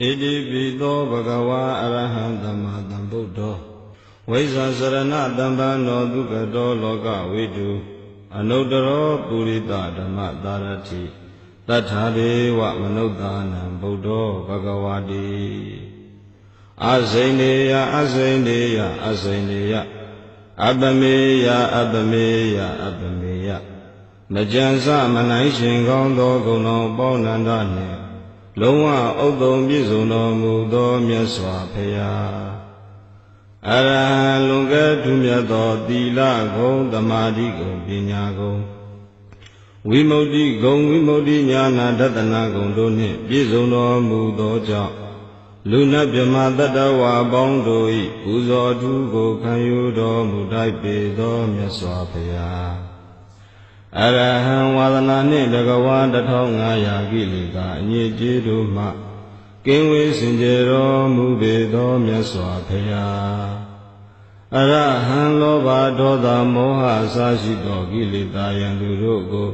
ဣတိပိသောဘဂဝါအရဟံသမ္မာသမ္ဗုဒ္ဓောဝိဇ္ဇာစရဏတမ္ပန္နောဒုက္ကတောလောကဝိတုအနုတ္တရောပုရိသဓမ္မတာရတိတထာဒေဝမနုဿာနံဗုဒ္ဓောဘဂဝါတိအဇိနေယအဇိနေယအဇိနေယအပမေယအပမေယအပမေယမကြံစမနိုင်ရှင်ကောင်းသောဂုဏတော်ပေါနန္ဒနှင့် လုံးဝဥဒ္ဒုံပြည့်စုံတော်မူသောမြတ်စွာဘုရားအရဟံလွန်ကဲ့ထူးမြတ်သောသီလဂုံသမာဓိဂုံပညာဂုံဝိမု ക്തി ဂုံဝိမု ക്തി ညာနာတတနာဂုံတို့နှင့်ပြည့်စုံတော်မူသောကြောင့်လူနတ်မြမတတ္တဝါပေါင်းတို့၏ပူဇော်ထူးကိုခံယူတော်မူတိုက်ပေသောမြတ်စွာဘုရား အရဟံဝါဒနာနှင့်တကဝါ1500ကိလေသာအညစ်အကြေးတို့မှကင်းဝေးစင်ကြယ်တော်မူပေသောမြတ်စွာဘုရားအရဟံလောဘဒေါသမောဟအစရှိသောကိလေသာယံသူတို့ကို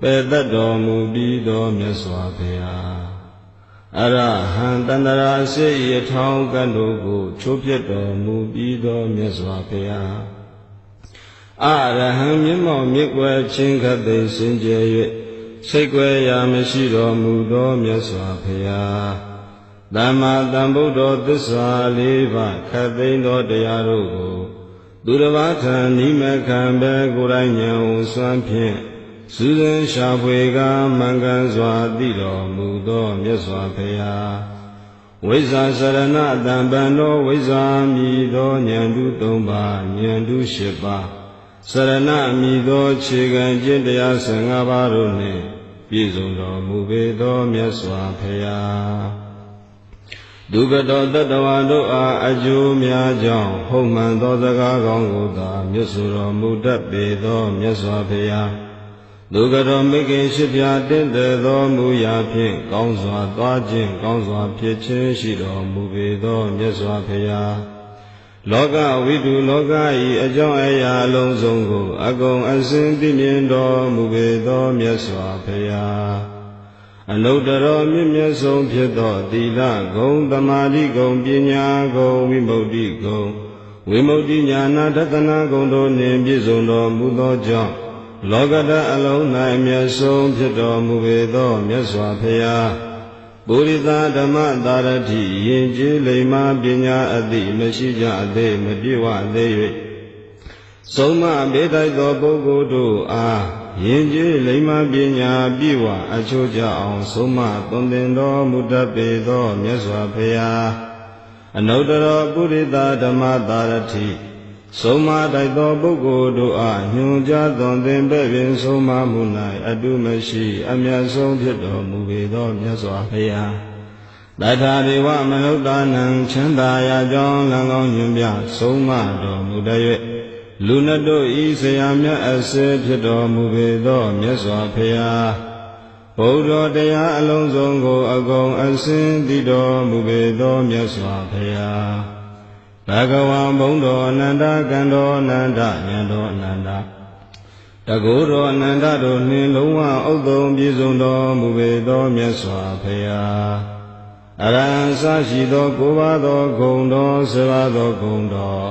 ပယ်တတ်တော်မူပြီးသောမြတ်စွာဘုရားအရဟံတန္တရာစေရထောင်းကံတို့ကိုချိုးပြတ်တော်မူပြီးသောမြတ်စွာဘုရား အရဟံမျက်မှောက်မြစ်ွယ်ချင်းခတ်သိစင်ကြယ်၍စိတ်ွယ်ရာမရှိတော်မူသောမြတ်စွာဘုရားသမ္မာသမ္ဗုဒ္ဓသစ္စာလေးပါးခတ်သိမ်းသောတရားတို့ကိုသူတစ်ပါးထံနိမခံပဲကိုယ်တိုင်ဉာဏ်ဝစွမ်းဖြင့်စူးစမ်းရှာဖွေကမှန်ကန်စွာသိတော်မူသောမြတ်စွာဘုရားဝိဇ္ဇာစရဏတံပံသောဝိဇ္ဇာမြည်သောဉာဏ်တု၃ပါးဉာဏ်တု၈ပါး စရဏမြည်သောခြေကံကျင့်တရား၁၅ပါးတို့နှင့်ပြည့်စုံတော်မူပေသောမြတ်စွာဘုရားဒုက္ကတောတတဝါတို့အားအကျိုးများကြောင့်ဟုတ်မှန်သောစကားကောင်းကိုသာမြတ်စွာတော်မူတတ်ပေသောမြတ်စွာဘုရားဒုက္ကတောမိခင်ရှိပြတင့်တယ်သောမူရာဖြင့်ကောင်းစွာသွားခြင်းကောင်းစွာဖြစ်ခြင်းရှိတော်မူပေသောမြတ်စွာဘုရား လောကဝိတုလောကဤအကြောင်းအရာအလုံးစုံကို အကုန်အစင်သိမြင်တော်မူပေသောမြတ်စွာဘုရားအနုတ္တရောမြင့်မြတ်ဆုံးဖြစ်သောသီလဂုံသမာဓိဂုံပညာဂုံဝိမု ക്തി ဂုံဝိမု ക്തി ညာနာတတနာဂုံတို့နှင့်ပြည့်စုံတော်မူသောကြောင့်လောကဓာတ်အလုံး၌အမျက်ဆုံးဖြစ်တော်မူပေသောမြတ်စွာဘုရား ပုရိသဓမ္မသာရတိယင်ကျေးလိမ္မာပညာအသိမရှိကြသေးမပြေဝသေး၍ဆုံးမဘေးတိုက်သောပုဂ္ဂိုလ်တို့အားယင်ကျေးလိမ္မာပညာပြေဝအချိုးကြအောင်ဆုံးမသွန်သင်တော်မူတတ်ပေသောမြတ်စွာဘုရားအနုတ္တရပုရိသဓမ္မသာရတိ ဆုံးမတိုက်သောပုဂ္ဂိုလ်တို့အားညွှန်ကြားသွန်သင်ပဲ့ပင်ဆုံးမမှု၌အတုမရှိ အမျက်ဆုံးဖြစ်တော်မူပေသောမြတ်စွာဘုရားတထာဒေဝမနုဿာနံချမ်းသာရာကြောင်းလံကောင်းညွှန်ပြဆုံးမတော်မူတည်းလူနတ်တို့ဤဆရာမြတ်အစေဖြစ်တော်မူပေသောမြတ်စွာဘုရားဘုရားတရားအလုံးစုံကိုအကုန်အစင်သိတော်မူပေသောမြတ်စွာဘုရား ဘဂဝံဘုံတော်အနန္တကံတော်အနန္တဉာဏ်တော်အနန္တတကုတော်အနန္တတို့နှင့်လုံးဝဥဒ္ဒုံပြည့်စုံတော်မူပေသောမြတ်စွာဘုရားအရဟံစရှိသောကိုးပါးသောဂုံတော်ဆယ်ပါးသောဂုံတော်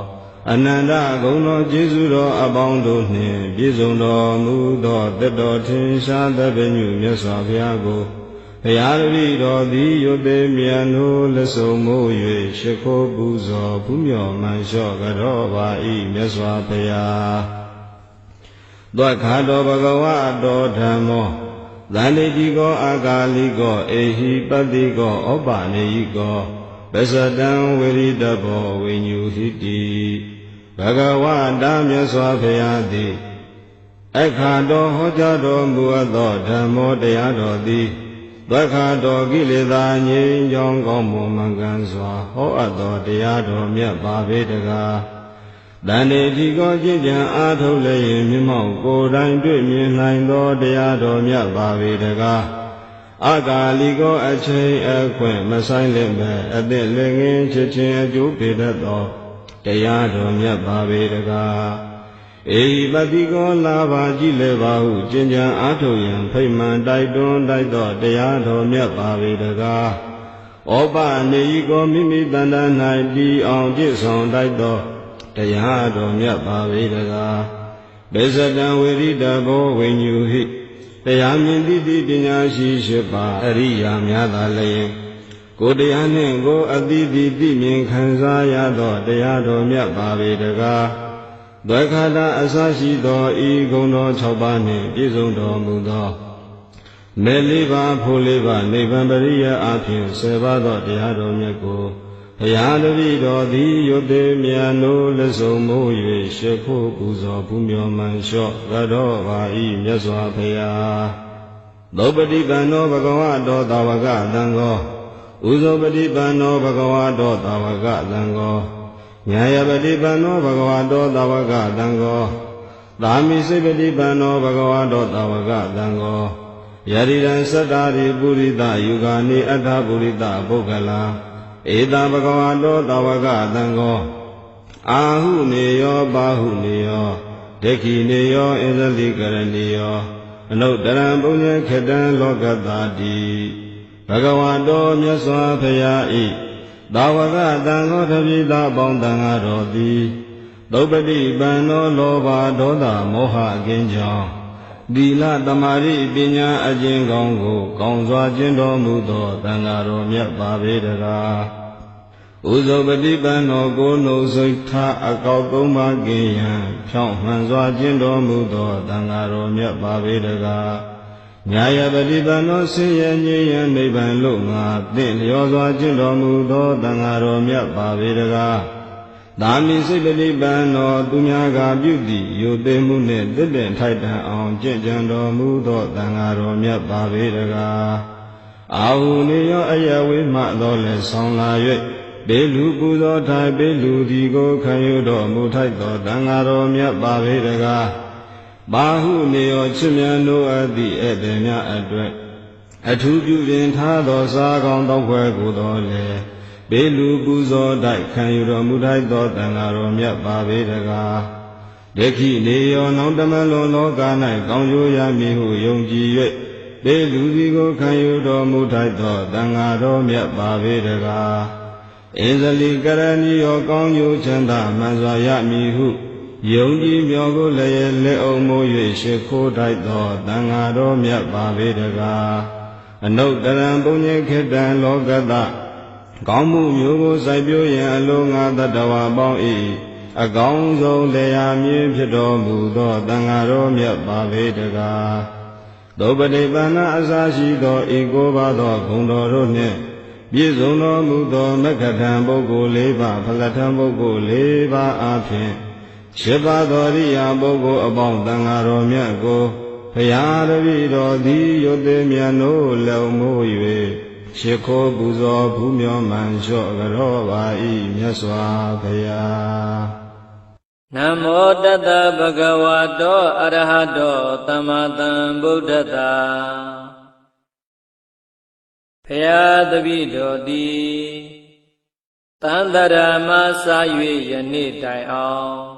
အနန္တဂုံတော်ကျေးဇူးတော်အပေါင်းတို့နှင့်ပြည့်စုံတော်မူသောတတတော်ထင်ရှားသဗ္ဗညုမြတ်စွာဘုရားကို ဘုရားတပည့်တော်သည်ယုတ်သေးမြန်တို့လက်စုံမိုး၍ရှိခိုးပူဇော်ဘုမြော်မှန်လျှော့ကြောပါ၏မြတ်စွာဘုရားသောခါတော်ဘဂဝါတော်ဓမ္မောသန္တိတိကောအာဂါလိကောအေဟိပတ္တိကောဩပါနေယိကောပစ္စတံဝိရိတဘောဝိညုဟိတိဘဂဝါတာမြတ်စွာဘုရားသည်အခါတော်ဟောကြားတော်မူသောဓမ္မောတရားတော်သည် သက္ခာတော်ကိလေသာငြိမ်းချောင်းကောင်းမွန်မှန်ကန်စွာဟောအပ်သောတရားတော်မြတ်ပါပေတကားတန်တေဒီကောကြည်ကြံအားထုတ်လျင်မြမောက်ကိုယ်တိုင်တွေ့မြင်နိုင်သောတရားတော်မြတ်ပါပေတကားအကာလီကောအချိန်အခွင့်မဆိုင်လင့်မဲ့အသည့်လည်းငင်းချစ်ချင်းအကျိုးပေတတ်သောတရားတော်မြတ်ပါပေတကား အေဟိပတိကောလာပါကြည်လေပါဟုကျင်ကြံအားထုတ်ရန်ဖိမှန်တိုက်တွန်းတိုက်သောတရားတော်မြတ်ပါပေတကားဝဩပနေဤကိုမိမိတန်တ၌တည်အောင်ပြည့်စုံတိုက်သောတရားတော်မြတ်ပါပေတကားဘေဇတံဝေရိတဘောဝိညူဟိတရားမြင်သည့်တိပညာရှိရှိပါအရိယာများသာလျင်ကိုယ်တရားနှင့်ကိုယ်အတိတိသိမြင်ခံစားရသောတရားတော်မြတ်ပါပေတကား ဒွေခါတာအစရှိသောဤဂုဏ်တော်၆ပါးနှင့်ပြည့်စုံတော်မူသောမေလေးပါးဖိုးလေးပါးနိဗ္ဗာန်ပရိယအဖြစ်ဆယ်ပါးသောတရားတော်မြတ်ကိုဘုရားတပည့်တော်သည်ယုတ်သေးမြတ်နိုးလက်စုံမိုး၍ရှ िख ိုးပူဇော်ပူမျော်မှန်လျှော့ရတော်ပါ၏မြတ်စွာဘုရားသောပတိပန္နောဘဂဝတောတာဝကသံဃောဥဇောပတိပန္နောဘဂဝတောတာဝကသံဃော ညာယပတိပန္နောဘဂဝတောတာဝကသံဃောသာမိစိပတိပန္နောဘဂဝတောတာဝကသံဃောယရိရံသတ္တာရိပုရိသယုဂာနိအတ္ထပုရိသပုဂ္ဂလာဧတဘဂဝတောတာဝကသံဃောအာဟုနေယောပါဟုနေယောဒက္ခိနေယောဣဇလိကရဏီယောအနုတရံပုညေခတံလောကတာတိဘဂဝတောမြတ်စွာဘုရားဤ သာဝကတံဃောတပိသအပေါင်းတန်ဃာတော်သည်သုပတိပန္နောလောဘဒေါသမောဟအကင်းကြောင့်သီလတမာရိပညာအကျင့်ကောင်းကိုကောင်းစွာကျင့်တော်မူသောတန်ဃာတော်မြတ်ပါပေတကားဥဇောပတိပန္နောကိုနှုတ်စိတ်ထားအကောက်သုံးပါးကင်းရန်ဖြောင့်မှန်စွာကျင့်တော်မူသောတန်ဃာတော်မြတ်ပါပေတကား ညာယပတိပန္နောဆင်းရဲငြိမ်းရန်နိဗ္ဗာန်လို့ငါသင့်လျောစွာကျင့်တော်မူသောတန်ဃာတော်မြတ်ပါပေတကားသာမိစိတ်ပတိပန်တော်သူများကပြုသည့်ယုတ်သိမှုနှင့်တစ်တဲ့ထိုက်တန်အောင်ကြင်ကြံတော်မူသောတန်ဃာတော်မြတ်ပါပေတကားအာဟုနေရောအယဝေမှတော်လဲဆောင်လာ၍ဘေလူပူဇော်ထိုင်ဘေလူဒီကိုခံယူတော်မူထိုက်သောတန်ဃာတော်မြတ်ပါပေတကား ဘာဟုနေရောချစ်မြတ်တို့အသည့်ဧည့်သည်များအတွက်အထူးပြုပြင်ထားသောစားကောင်းတောက်ခွဲကိုတော်လေဘေလူပူဇော်တိုက်ခံယူတော်မူထိုက်သောတန်ဃာတော်မြတ်ပါပေတကားဒက္ခိနေယောနောင်တမလွန်လောက၌ကောင်းကျိုးရမည်ဟုယုံကြည်၍ဘေလူစီကိုခံယူတော်မူထိုက်သောတန်ဃာတော်မြတ်ပါပေတကားဧဇလိကရဏီယောကောင်းကျိုးချမ်းသာမှန်စွာရမည်ဟု ယုံကြည်မြော်ကိုလည်းလက်အုံမိုး၍ရှ िख ိုးထိုက်သောတန်ဃာတော်မြတ်ပါပေတကားအနုတ္တရံပုညေခေတံလောကတကောင်းမှုမျိုးကိုစိုက်ပျိုးရန်အလုံးငါတတဝါပေါင်း၏အကောင်းဆုံးတရားမြင်ဖြစ်တော်မူသောတန်ဃာတော်မြတ်ပါပေတကားသောပတိပန္နအစာရှိသောဤကိုပါသောဂုဏ်တော်တို့နှင့်ပြည့်စုံတော်မူသောမက္ခထံပုဂ္ဂိုလ်၄ပါးဖလထံပုဂ္ဂိုလ်၄ပါးအားဖြင့် ရှစ်ပါးသောရိယာပုဂ္ဂိုလ်အပေါင်းတန်ဃာတော်မြတ်ကိုဘုရားတပည့်တော်သည်ယုတ်သေးမြတ်နိုးလုံမိုး၍ရှ िख ိုးပူဇော်ဘူးမြောမှန်လျှော့ကြောပါ၏မြတ်စွာဘုရားနမောတတဗုဒ္ဓဝါတောအရဟတောသမ္မာသမ္ဗုဒ္ဓတ္တာဖရာတပည့်တော်သည်တန်တရာမစာ၍ယနေ့တိုင်အောင်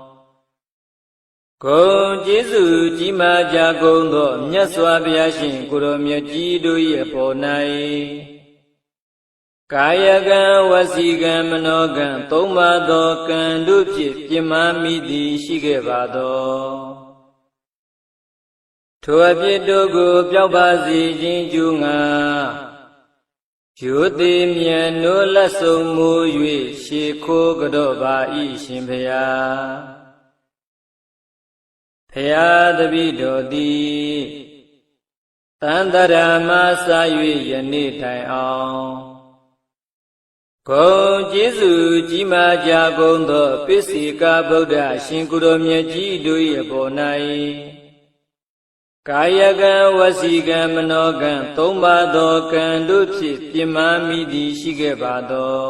ဂုံကျေးဇူးကြီးမားကြကုန်သောမြတ်စွာဘုရားရှင်ကိုရောမြတ်ကြီးတို့၏အပေါ်၌ကာယကံဝစီကံမနောကံသုံးပါးသောကံတို့ဖြင့်ပြမမိသည်ရှိခဲ့ပါသောထိုအဖြစ်တို့ကိုပျောက်ပါစေခြင်းကျူးငါယူသည်မြတ်နိုးလက်ဆုံမူ၍ရှေခိုးကြော့ပါ၏ရှင်ဖျား ဖျားတပည့်တော်သည်တန်တရာမစာ၍ယနေ့တိုင်အောင်ဂုံကျေးဇူးကြီးမားကြကုန်သောပိစိကဗုဒ္ဓရှင်ကုတော်မြတ်ကြီးတို့၏အပေါ်၌ကာယကံဝစီကံမနောကံသုံးပါးသောကံတို့ဖြင့်ပြမမိသည်ရှိခဲ့ပါသော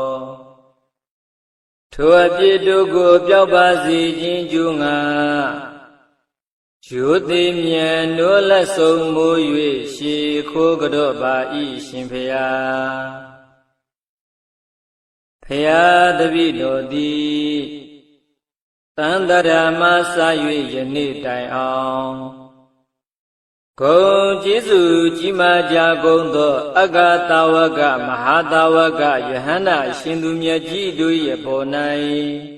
ထိုအဖြစ်တို့ကိုပျောက်ပါစေခြင်းကျူးငါ ယူသည်မြတ်နိုးလက်ဆုံးမူ၍ရှေခိုးကြော့ပါ၏ရှင်ဖျားဖရာတပည့်တော်သည်တန်တရာမစ၍ယနေ့တိုင်အောင်ဂုံကျေးဇူးကြီးမားကြကုန်သောအက္ခတာဝကမဟာတာဝကယဟန္တာရှင်သူမြတ်ကြီးတို့ရဲ့ပေါ်၌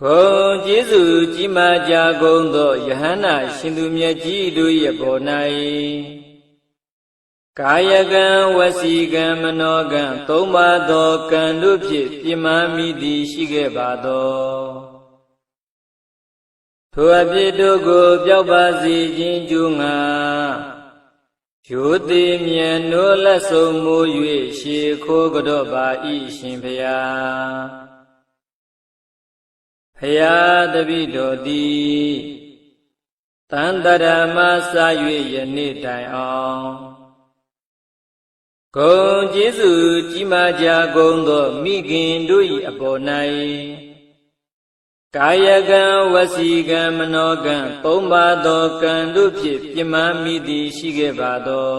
ဂုံကျေးဇူးကြီးမားကြကုန်သောယဟန္တာရှင်သူမြတ်ကြီးတို့ရဲ့ပေါ်၌ကာယကံဝစီကံမနောကံသုံးပါးသောကံတို့ဖြင့်ပြမမိသည်ရှိခဲ့ပါသောထိုအဖြစ်တို့ကိုပျောက်ပါစေခြင်းကျူးငါယောတိမြတ်နိုးလက်ဆုံးမူ၍ရှေခိုးကြော့ပါ၏ရှင်ဖျား ဖျားတပိတော်သည်တန်တရမစာ၍ယနေ့တိုင်အောင်ဂုံကျေးဇူးကြီးမားကြကုန်သောမိခင်တို့၏အပေါ်၌ကာယကံဝစီကံမနောကံသုံးပါးသောကံတို့ဖြင့်ပြမမိသည်ရှိခဲ့ပါသော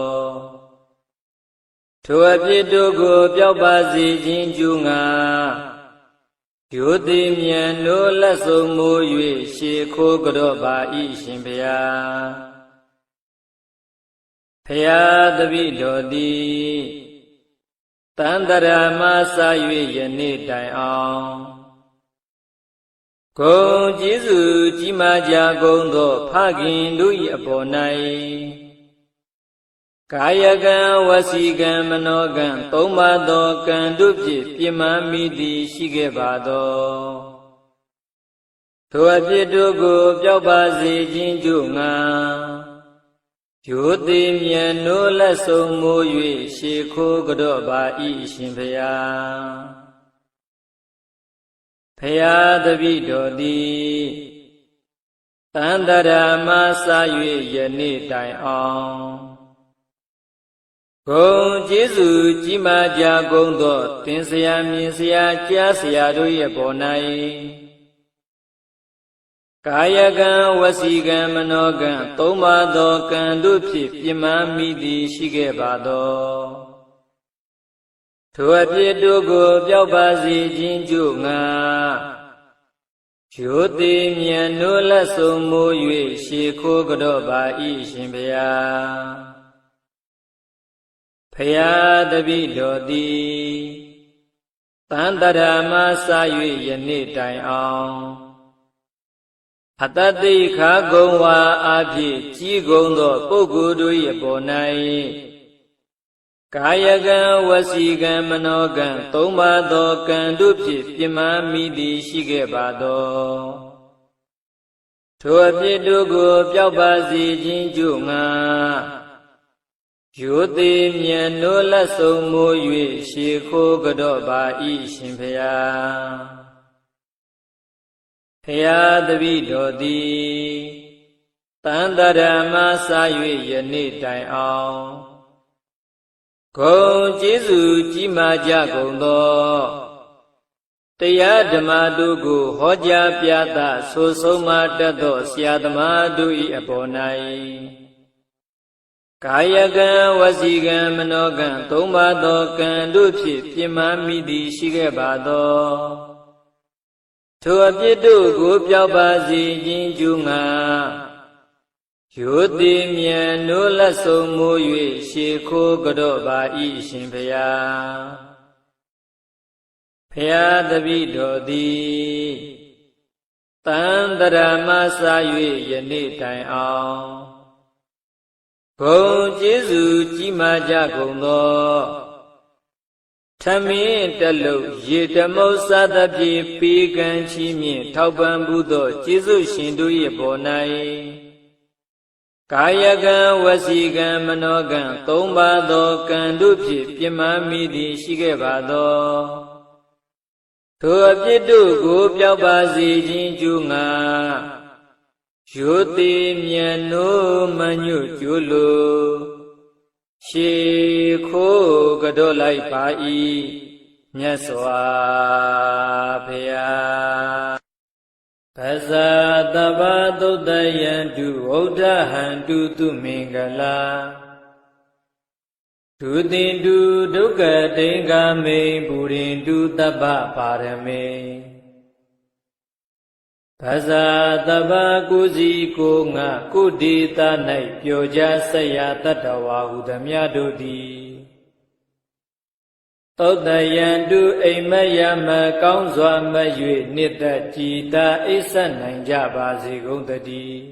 ထိုအဖြစ်တို့ကိုပျောက်ပါစေခြင်းကျူးငါ ယောတိမြတ်နိုးလက်ဆုံးမူ၍ရှေခိုးကြော့ပါ၏ရှင်ဖျားဖျားတပိတော်သည်တန်တရာမစာ၍ယနေ့တိုင်အောင်ဂုံကျေးဇူးကြီးမားကြကုန်သော ဖခင်တို့၏အပေါ်၌ ကာယကံဝစီကံမနောကံသုံးပါးသောကံတို့ဖြင့်ပြမမိသည်ရှိခဲ့ပါသောထိုအဖြစ်တို့ကိုပျောက်ပါစေခြင်းကြို့ငါယောတိမြတ်နိုးလက်ဆုံးမူ၍ရှေခိုးကြော့ပါ၏ရှင်ဖျားဖျားတပိတော်သည်တန်တရာမစာ၍ယနေ့တိုင်အောင် ဂုံကျေးဇူးကြီးမားကြကုန်သောသင်ဆရာမြင်ဆရာကြားဆရာတို့ရဲ့ပေါ်၌ကာယကံဝစီကံမနောကံသုံးပါးသောကံတို့ဖြင့်ပြမမိသည်ရှိခဲ့ပါသောထိုအဖြစ်တို့ကိုပျောက်ပါစေခြင်းကြို့ငါယောတိမြတ်နိုးလက်ဆုံးမူ၍ရှေခိုးကြော့ပါ၏ရှင်ဗျာ ဖယားတပိတော်သည်တန်တရာမစာ၍ယနေ့တိုင်အောင်အတ္တိခာဂုံဝါအာဖြင့်ကြီးကုံသော ပုဂ္ဂိုလ်တို့၏ပေါ်၌ကာယကံဝစီကံမနောကံသုံးပါးသောကံတို့ဖြင့်ပြမမိသည်ရှိခဲ့ပါသောထိုအဖြစ်တို့ကိုပျောက်ပါစေခြင်းကြို့ငါ ယောတိမြတ်နိုးလက်ဆုံးမူ၍ရှေခိုးကြော့ပါ၏ရှင်ဖျားဖျားတပိတော်သည်တန်တရာမစာ၍ယနေ့တိုင်အောင်ဂုံကျေးဇူးကြီးမားကြကုန်သောတရားဓမ္မတို့ကိုဟောကြားပြသဆိုဆုံးမတတ်သောဆရာသမားတို့၏အပေါ်၌ ကာယကံဝစီကံမနောကံသုံးပါးသောကံတို့ဖြင့်ပြမမိသည်ရှိခဲ့ပါသောထိုအပြစ်တို့ကိုပျောက်ပါစေခြင်းကျူးငါယောတိမြတ်နိုးလက်ဆုံးမူ၍ရှေခိုးကြော့ပါ၏ရှင်ဖျားဖျားတပိတော်သည်တန်တရာမစာ၍ယနေ့တိုင်အောင် ဂုံကျေးဇူးကြီးမားကြကုန်သောထမင်းတလုတ်ရေတမုတ်စသဖြင့်ပေကံချီးမြင့်ထောက်ပံ့မှုသောကျေးဇူးရှင်တို့၏ပေါ်၌ကာယကံဝစီကံမနောကံသုံးပါးသောကံတို့ဖြင့်ပြမမိသည်ရှိခဲ့ပါသောထိုအပြစ်တို့ကိုပျောက်ပါစေခြင်းကျူးငါ ရိုတိမြန်နိုးမညွတ်ကျိုးလိုရှေခိုးကတော့လိုက်ပါ၏မြတ်စွာဘုရားပဇာတဗ္ဗသုတ်တယံတုဝုဒ္ဓဟံတုသူမင်္ဂလာဒုတိတုဒုက္ကတိင်္ဂမိန်ပုရိန္တုတပ္ပပါရမေ ဘဇာတဗ္ဗကုစီကိုငါကုဒေတာ၌ပြောကြဆက်ရတတ္တဝါဟုသမျှတို့သည်သောတယံတုအိမ်မက်ယမကောင်းစွာမတ်၍နှစ်သက်ကြည်တာအိပ်ဆက်နိုင်ကြပါစေကုန်တည်း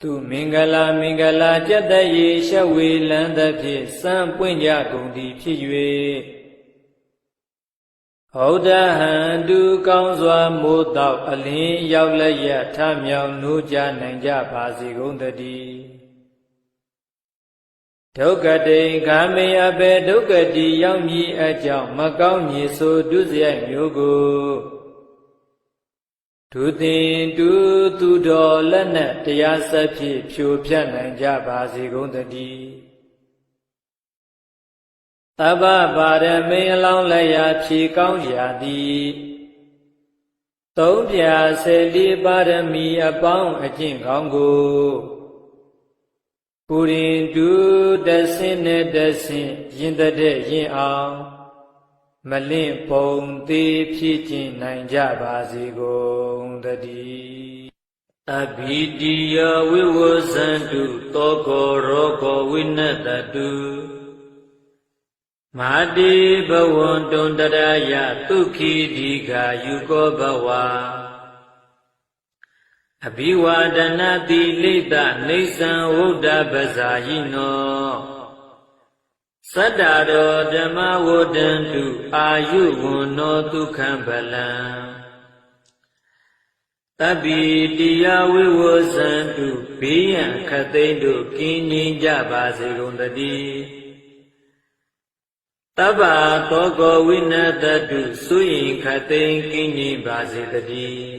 သူမင်္ဂလာမင်္ဂလာကြက်တရေရှဝေလန်းသဖြင့်စံပွင့်ကြကုန်သည်ဖြစ်၍ ဟောဒဟံတုကောင်းစွာမိုးတောက်အလင်းရောက်လက်ရထမြောင်နိုးကြနိုင်ကြပါစေကုန်တည်းဒုက္ကတိခာမေအဘေဒုက္ကတိရောက်မည်အကြောင်းမကောင်းညီဆိုဒုစရိုက်မျိုးကိုဒုသင်တူသူတော်လက်နဲ့တရားစက်ဖြင့်ဖြိုဖြတ်နိုင်ကြပါစေကုန်တည်း တဗ္ဗပါရမေအလောင်းလက်ရာဖြေကောင်းရာသည်သုံးပြဆယ်လေးပါရမီအပေါင်းအကျင့်ကောင်းကိုပုရိန္တုတဆင်းနဲ့တဆင်းရင်တဲ့ရင်အောင်မလင့်ပုံသေးဖြစ်ခြင်းနိုင်ကြပါစေကုန်တည်းအဘိတိယဝိဝဇန္တုတောကောရောကောဝိနတတု မာတိဘဝန္တုံတရယဒုက္ခိဒီဃာယုကောဘဝအဘိဝါဒနာတိလိတနေသံဝုဒ္ဓပဇာယိနောသတ္တရောဓမ္မဝဒံတုအာယုဝန္နောဒုက္ခံဗလံတပ္ပိတိယဝိဝဇန္တုဘေးရန်ခတ်သိမ်းတို့ကင်းငြိမ်းကြပါစေကုန်တည်း တဗ္ဗသောကောဝိနတတုသုယင်ခတ်သိမ်းကင်းငြိမ်းပါစေတည်း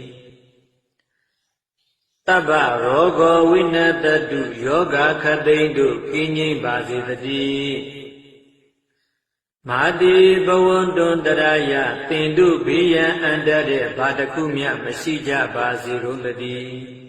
တဗ္ဗရောဂောဝိနတတုယောဂခတ်သိမ်းတို့ကင်းငြိမ်းပါစေတည်းမာတိဘဝန္တုံတရယတင်တုဘေးရန်အန္တရဲ့ဘာတခုမျှမရှိကြပါစေကုန်တည်း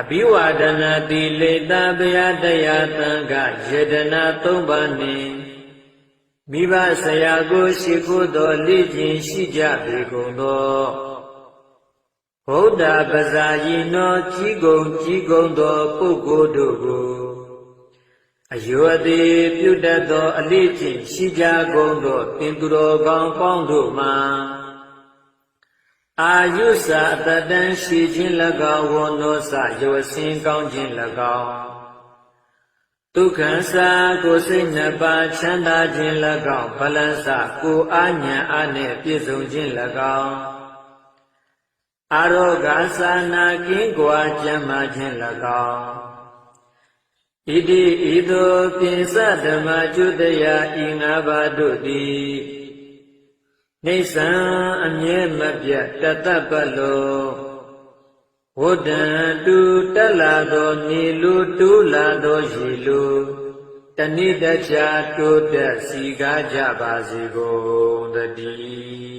အဘိဝါဒနာတိလေတဗျာတရားတံကယေဒနာ၃ပါးနှင့်မိဘဆရာကိုရှိခိုးသောလေ့ကျင့်ရှိကြပေကုန်သောဗုဒ္ဓပဇာယိနောကြီးကုံကြီးကုံသောပုဂ္ဂိုလ်တို့ကိုအယောအသေးပြုတတ်သောအလေ့ကျင့်ရှိကြကုန်သောတင်သူတော်ကောင်းပေါင်းတို့မှာ အာယုစာအတတန်ရှိခြင်း၎င်းဝန္နောစယောစင်ကောင်းခြင်း၎င်းဒုက္ခစာကိုစိတ်နှစ်ပါးချမ်းသာခြင်း၎င်းဗလန်စကိုအာညာအနှင့်ပြည့်စုံခြင်း၎င်းအာရောဂသာနာကင်းကွာကျမ်းမာခြင်း၎င်းဣတိဤသို့ပြင်စဓမ္မကျွတရာဤငါးပါးတို့သည် နေဆံအမြဲမပြတ်တတပလောဝဒ္ဒံတူတက်လာသောနေလူတူးလာသောရေလူတဏိတ္တချာတိုးတက်စီကားကြပါစေကုန်တည်း